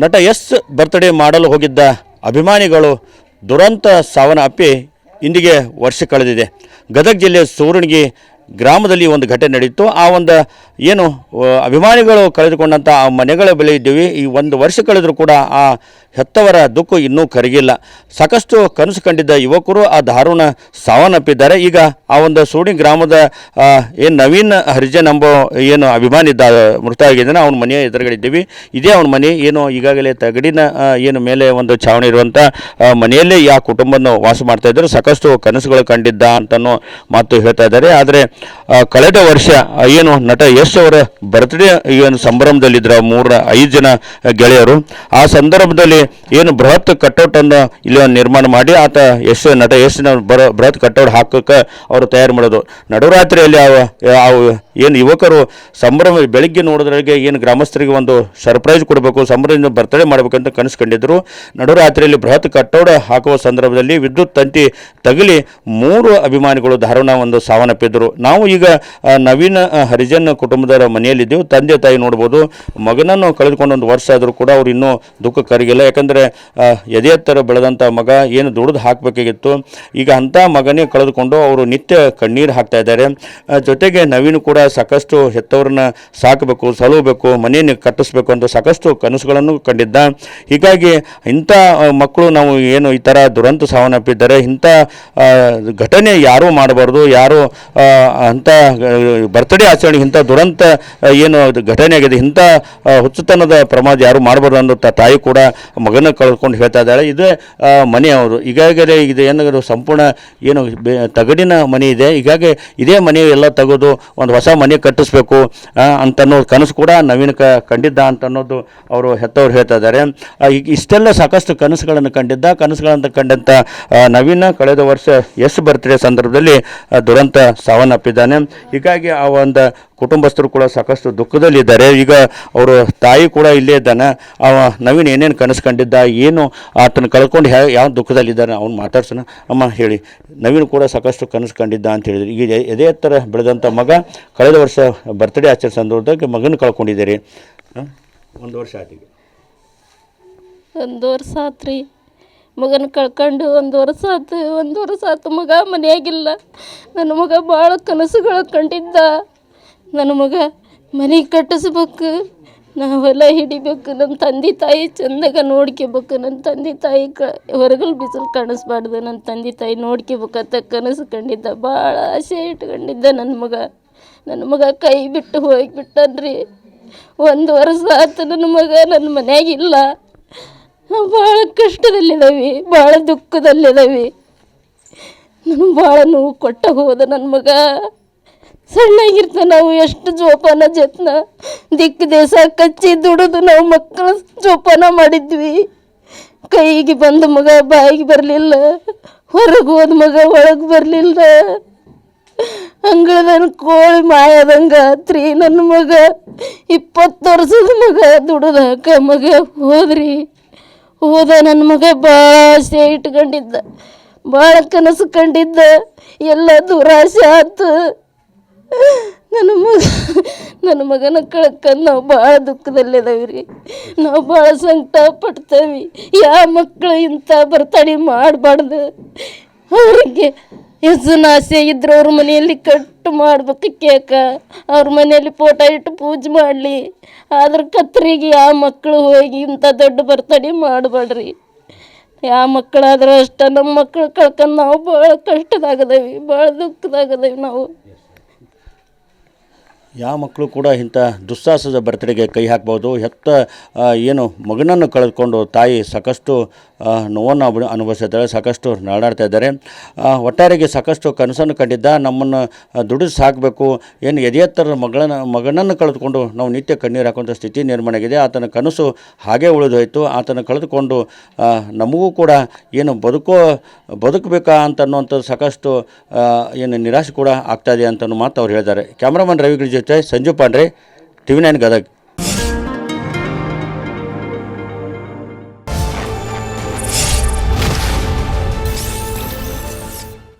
ನಟ S birthday ಮಾಡಲು ಹೋಗಿದ್ದ ಅಭಿಮಾನಿಗಳು ದುರಂತ ಸಾವನ್ನಪ್ಪಿ ಇಂದಿಗೆ ವರ್ಷ ಕಳೆದಿದೆ. ಗದಗ ಜಿಲ್ಲೆ ಸೂರಣಗಿ ಗ್ರಾಮದಲ್ಲಿ ಒಂದು ಘಟನೆ ನಡೆಯಿತು ಆ ಒಂದು, ಏನು ಅಭಿಮಾನಿಗಳು ಕಳೆದುಕೊಂಡಂಥ ಆ ಮನೆಗಳ ಬೆಲೆ ಇದ್ದೀವಿ. ಈ ಒಂದು ವರ್ಷ ಕಳೆದರೂ ಕೂಡ ಆ ಹೆತ್ತವರ ದುಃಖ ಇನ್ನೂ ಕರಗಿಲ್ಲ. ಸಾಕಷ್ಟು ಕನಸು ಕಂಡಿದ್ದ ಯುವಕರು ಆ ದಾರುಣ ಸಾವನ್ನಪ್ಪಿದ್ದಾರೆ. ಈಗ ಆ ಒಂದು ಸೂಡಿ ಗ್ರಾಮದ ಏನು ನವೀನ್ ಹರಿಜನ್ ಎಂಬ, ಏನು, ಅಭಿಮಾನಿ ಇದ್ದ ಮೃತ ಆಗಿದ್ದಾನೆ ಅವನ ಮನೆಯ ಎದುರುಗಡೆ ಇದೇ ಅವನ ಮನೆ. ಏನು, ಈಗಾಗಲೇ ತಗಡಿನ ಏನು, ಮೇಲೆ ಒಂದು ಛಾವಣಿ ಇರುವಂಥ ಮನೆಯಲ್ಲೇ ಆ ಕುಟುಂಬನ ವಾಸ ಮಾಡ್ತಾ ಇದ್ದಾರೆ. ಸಾಕಷ್ಟು ಕನಸುಗಳು ಕಂಡಿದ್ದ ಅಂತನೂ ಮಾತು ಹೇಳ್ತಾ ಇದ್ದಾರೆ. ಆದರೆ ಕಳೆದ ವರ್ಷ ಏನು ನಟ ಯಶ್ ಅವರ ಬರ್ತ್ಡೇ ಏನು ಸಂಭ್ರಮದಲ್ಲಿದ್ದರು ಮೂರ, ಐದು ಜನ ಗೆಳೆಯರು. ಆ ಸಂದರ್ಭದಲ್ಲಿ ಏನು ಬೃಹತ್ ಕಟೌಟನ್ನು ಇಲ್ಲಿ ನಿರ್ಮಾಣ ಮಾಡಿ, ಆತ ಯಶ್, ನಟ ಯಶ್ನ ಬರ, ಬೃಹತ್ ಕಟೌಟ್ ಹಾಕೋಕ್ಕೆ ಅವರು ತಯಾರು ಮಾಡೋದು ನಡುರಾತ್ರಿಯಲ್ಲಿ ಏನು ಯುವಕರು ಸಂಭ್ರಮ, ಬೆಳಿಗ್ಗೆ ನೋಡಿದ್ರಿಗೆ ಏನು ಗ್ರಾಮಸ್ಥರಿಗೆ ಒಂದು ಸರ್ಪ್ರೈಸ್ ಕೊಡಬೇಕು, ಸಂಭ್ರಮದಿಂದ ಬರ್ತಡೇ ಮಾಡಬೇಕಂತ ಕನಸು ಕಂಡಿದ್ದರು ನಡುರಾತ್ರಿಯಲ್ಲಿ ಬೃಹತ್ ಕಟ್ಟೋಡ ಹಾಕುವ ಸಂದರ್ಭದಲ್ಲಿ ವಿದ್ಯುತ್ ತಂತಿ ತಗಲಿ ಮೂರು ಅಭಿಮಾನಿಗಳು ಧಾರಣ ಒಂದು ಸಾವನ್ನಪ್ಪಿದ್ದರು ನಾವು ಈಗ ನವೀನ ಹರಿಜನ್ ಕುಟುಂಬದವರ ಮನೆಯಲ್ಲಿದ್ದೆವು. ತಂದೆ, ತಾಯಿ ನೋಡ್ಬೋದು. ಮಗನನ್ನು ಕಳೆದುಕೊಂಡು ಒಂದು ವರ್ಷ ಆದರೂ ಕೂಡ ಅವ್ರು ಇನ್ನೂ ದುಃಖ ಕರಗಿಲ್ಲ ಯಾಕಂದರೆ ಎದೆ ಎತ್ತರ ಬೆಳೆದಂಥ ಮಗ ಏನು ದುಡಿದು ಹಾಕಬೇಕಾಗಿತ್ತು ಈಗ ಅಂಥ ಮಗನೇ ಕಳೆದುಕೊಂಡು ಅವರು ನಿತ್ಯ ಕಣ್ಣೀರು ಹಾಕ್ತಾ ಇದ್ದಾರೆ. ಜೊತೆಗೆ ನವೀನ್ ಕೂಡ ಸಾಕಷ್ಟು ಹೆತ್ತವ್ರನ್ನ ಸಾಕಬೇಕು ಸಲುವಬೇಕು ಮನೆಯನ್ನು ಕಟ್ಟಿಸ್ಬೇಕು ಅಂತ ಸಾಕಷ್ಟು ಕನಸುಗಳನ್ನು ಕಂಡಿದ್ದ. ಹೀಗಾಗಿ ಇಂಥ ಮಕ್ಕಳು ನಾವು ಏನು ಈ ಥರ ದುರಂತ ಸಾವನ್ನಪ್ಪಿದ್ದಾರೆ, ಇಂಥ ಘಟನೆ ಯಾರೂ ಮಾಡಬಾರ್ದು. ಯಾರು ಅಂಥ ಬರ್ತ್ಡೇ ಆಚರಣೆಗೆ ಇಂಥ ದುರಂತ ಏನು ಘಟನೆ ಆಗಿದೆ, ಇಂಥ ಹುಚ್ಚುತನದ ಪ್ರಮಾದ ಯಾರು ಮಾಡಬಾರ್ದು ಅನ್ನೋ ತಾಯಿ ಕೂಡ ಮಗನ ಕಳ್ಕೊಂಡು ಹೇಳ್ತಾ ಇದ್ದಾಳೆ. ಇದು ಮನೆ ಅವರು. ಈಗಾಗಲೇ ಇದು ಏನಾದರೂ ಸಂಪೂರ್ಣ ಏನು ತಗಡಿನ ಮನೆ ಇದೆ. ಹೀಗಾಗಿ ಇದೇ ಮನೆ ಎಲ್ಲ ತೆಗೆದು ಒಂದು ಹೊಸ ಮನೆ ಕಟ್ಟಿಸ್ಬೇಕು ಅಂತ ಅಂತನ್ನೋ ಕನಸು ಕೂಡ ನವೀನ ಕ, ಕಂಡಿದ್ದ ಅಂತ ಅನ್ನೋದು ಅವರು ಹೆತ್ತವರು ಹೇಳ್ತಾ ಇದ್ದಾರೆ. ಈಗ ಇಷ್ಟೆಲ್ಲ ಸಾಕಷ್ಟು ಕನಸುಗಳನ್ನು ಕಂಡಿದ್ದ. ಕನಸುಗಳನ್ನು ಕಂಡಂಥ ನವೀನ ಕಳೆದ ವರ್ಷ ಎಸ್ ಬರ್ತ್ಡೇ ಸಂದರ್ಭದಲ್ಲಿ ದುರಂತ ದುರಂತ ಸಾವನ್ನಪ್ಪಿದ್ದಾನೆ ಹೀಗಾಗಿ ಆ ಒಂದು ಕುಟುಂಬಸ್ಥರು ಕೂಡ ಸಾಕಷ್ಟು ದುಃಖದಲ್ಲಿದ್ದಾರೆ. ಈಗ ಅವರು ತಾಯಿ ಕೂಡ ಇಲ್ಲೇ ಇದ್ದಾನೆ. ಅವ ನವೀನ್ ಏನೇನು ಕನಸು ಕಂಡಿದ್ದ, ಏನು ಆತನ ಕಳ್ಕೊಂಡು ಹ್ಯಾ, ಯಾವ ದುಃಖದಲ್ಲಿದ್ದಾನೆ ಅವ್ನು ಮಾತಾಡ್ಸೋಣ. ಅಮ್ಮ ಹೇಳಿ. ನವೀನ್ ಕೂಡ ಸಾಕಷ್ಟು ಕನಸು ಕಂಡಿದ್ದ ಅಂತ ಹೇಳಿದ್ರು. ಈಗ ಎದೆ- ಥರ ಬೆಳೆದಂಥ ಮಗ ಕಳೆದ ವರ್ಷ ಬರ್ತ್ಡೇ ಆಚರಣೆ ಸಂದರ್ಭದಾಗ ಮಗನ ಕಳ್ಕೊಂಡಿದ್ದೀರಿ? ಒಂದು ವರ್ಷ ಆತಿಗೆ ಒಂದು ವರ್ಷ ಆತ್ರಿ. ಮಗನ ಕಳ್ಕೊಂಡು ಒಂದು ವರ್ಷ ಆತು, ಒಂದು ವರ್ಷ ಆತು ಮಗ ಮನೆಯಾಗಿಲ್ಲ. ನನ್ನ ಮಗ ಭಾಳ ಕನಸುಗಳು ಕಂಡಿದ್ದ. ನನ್ನ ಮಗ ಮನೆ ಕಟ್ಟಿಸ್ಬೇಕು ನಾವೆಲ್ಲ ಹಿಡಿಬೇಕು ನನ್ನ ತಂದೆ ತಾಯಿ ಚಂದಾಗ ನೋಡ್ಕೋಬೇಕು ನನ್ನ ತಂದೆ ತಾಯಿ ಕ ಹೊರಗಲ್ ಬಿಸಿಲು ಕಾಣಿಸ್ಬಾರ್ದು ನನ್ನ ತಂದೆ ತಾಯಿ ನೋಡ್ಕೋಬೇಕಂತ ಕನಸು ಕಂಡಿದ್ದ. ಭಾಳ ಆಸೆ ಇಟ್ಕೊಂಡಿದ್ದ ನನ್ನ ಮಗ. ನನ್ನ ಮಗ ಕೈ ಬಿಟ್ಟು ಹೋಗಿಬಿಟ್ಟನ್ರಿ. ಒಂದು ವರ್ಷ ಆತು ನನ್ನ ಮಗ ನನ್ನ ಮನ್ಯಾಗಿಲ್ಲ. ನಾವು ಭಾಳ ಕಷ್ಟದಲ್ಲಿದ್ದಾವೆ ಭಾಳ ದುಃಖದಲ್ಲಿದ್ದಾವೆ. ನನಗೆ ಭಾಳ ನೋವು ಕೊಟ್ಟ ಹೋದ ನನ್ನ ಮಗ. ಸಣ್ಣಾಗಿರ್ತ ನಾವು ಎಷ್ಟು ಜೋಪಾನ ಜತ್ನ, ದಿಕ್ಕ ದೇಶ ಕಚ್ಚಿ ದುಡಿದು ನಾವು ಮಕ್ಕಳ ಜೋಪಾನ ಮಾಡಿದ್ವಿ. ಕೈಗೆ ಬಂದ ಮಗ ಬಾಯಿಗೆ ಬರಲಿಲ್ಲ, ಹೊರಗೆ ಹೋದ ಮಗ ಒಳಗೆ ಬರಲಿಲ್ಲ. ಅಂಗಳದ ಕೋಳಿ ಮಾಯದಂಗ ಆತ್ರಿ ನನ್ನ ಮಗ. ಇಪ್ಪತ್ತು ವರ್ಷದ ಮಗ ದುಡಿದಾಕ ಮಗ ಹೋದ್ರಿ. ಹೋದ ನನ್ನ ಮಗ ಭಾಳ ಆಸೆ ಇಟ್ಕೊಂಡಿದ್ದ ಭಾಳ ಕನಸು ಕಂಡಿದ್ದ, ಎಲ್ಲ ದುರಾಸೆ ಆತು. ನನ್ನ ಮಗ, ನನ್ನ ಮಗನ ಕಳಕ ನಾವು ಭಾಳ ರೀ ನಾವು ಭಾಳ ಸಂಕಟ ಪಡ್ತೇವೆ ಯಾವ ಮಕ್ಕಳು ಇಂಥ ಬರ್ತಡಿ ಮಾಡಬಾರ್ದು. ಅವ್ರಿಗೆ ಹೆಸರು ಆಸೆ ಇದ್ರೆ ಅವ್ರ ಮನೆಯಲ್ಲಿ ಕಟ್ಟು ಮಾಡ್ಬೇಕು ಕೇಕ. ಅವ್ರ ಮನೆಯಲ್ಲಿ ಫೋಟೋ ಇಟ್ಟು ಪೂಜೆ ಮಾಡಲಿ. ಆದ್ರೆ ಕತ್ರಿಗೆ ಯಾವ ಮಕ್ಕಳು ಹೋಗಿ ಇಂಥ ದೊಡ್ಡ ಬರ್ತಡೇ ಮಾಡಬೇಡ್ರಿ ಯಾವ ಮಕ್ಕಳಾದ್ರೂ ಅಷ್ಟೇ ನಮ್ಮ ಮಕ್ಕಳು ಕಳ್ಕೊಂಡು ನಾವು ಭಾಳ ಕಷ್ಟದಾಗದೇವಿ ಭಾಳ ದುಃಖದಾಗದೇವಿ ನಾವು. ಯಾವ ಮಕ್ಕಳು ಕೂಡ ಇಂಥ ದುಸ್ಸಾಹಸದ ಬರ್ತಡೆಗೆ ಕೈ ಹಾಕ್ಬೋದು. ಹೆತ್ತ ಏನು ಮಗನನ್ನು ಕಳೆದುಕೊಂಡು ತಾಯಿ ಸಾಕಷ್ಟು ನೋವನ್ನು ಅಭಿ ಅನುಭವಿಸಿದ್ದಾರೆ ಸಾಕಷ್ಟು ನಾಡಾಡ್ತಾ ಇದ್ದಾರೆ. ಒಟ್ಟಾರೆಗೆ ಸಾಕಷ್ಟು ಕನಸನ್ನು ಕಂಡಿದ್ದ, ನಮ್ಮನ್ನು ದುಡಿದು ಸಾಕಬೇಕು. ಏನು ಎದೆಯತ್ತರ ಮಗಳನ್ನ, ಮಗನನ್ನು ಕಳೆದುಕೊಂಡು ನಾವು ನಿತ್ಯ ಕಣ್ಣೀರು ಹಾಕುವಂಥ ಸ್ಥಿತಿ ನಿರ್ಮಾಣ ಆಗಿದೆ. ಆತನ ಕನಸು ಹಾಗೇ ಉಳಿದೋಯ್ತು. ಆತನ ಕಳೆದುಕೊಂಡು ನಮಗೂ ಕೂಡ ಏನು ಬದುಕೋ, ಬದುಕಬೇಕಾ ಅಂತ ಅನ್ನುವಂಥದ್ದು ಸಾಕಷ್ಟು ಏನು ನಿರಾಶೆ ಕೂಡ ಆಗ್ತಾಯಿದೆ ಇದೆ ಅಂತ ಮಾತು ಅವ್ರು ಹೇಳಿದ್ದಾರೆ ಕ್ಯಾಮ್ರಾಮನ್ ರವಿಗಳ ಜೊತೆ आहे संजू पांढरे टी व्ही नाईन गदग.